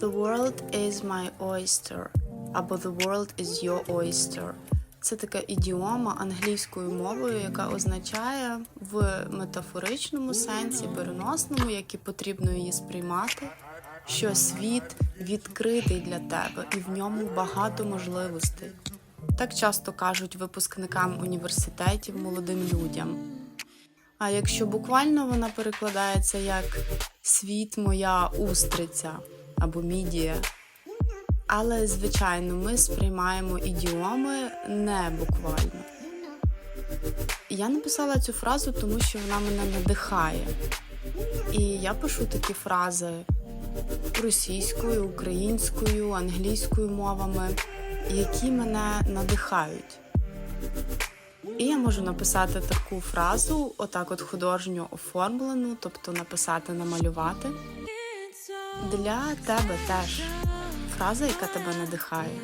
The world is my oyster або The world is your oyster. Це така ідіома англійською мовою, яка означає в метафоричному сенсі, переносному, як і потрібно її сприймати, що світ відкритий для тебе і в ньому багато можливостей. Так часто кажуть випускникам університетів молодим людям. А якщо буквально вона перекладається як світ моя устриця або мідія. Але, звичайно, ми сприймаємо ідіоми не буквально. Я написала цю фразу, тому що вона мене надихає. І я пишу такі фрази російською, українською, англійською мовами, які мене надихають. І я можу написати таку фразу, отак от художньо оформлену, тобто написати, намалювати. Для тебе теж фраза, яка тебе надихає.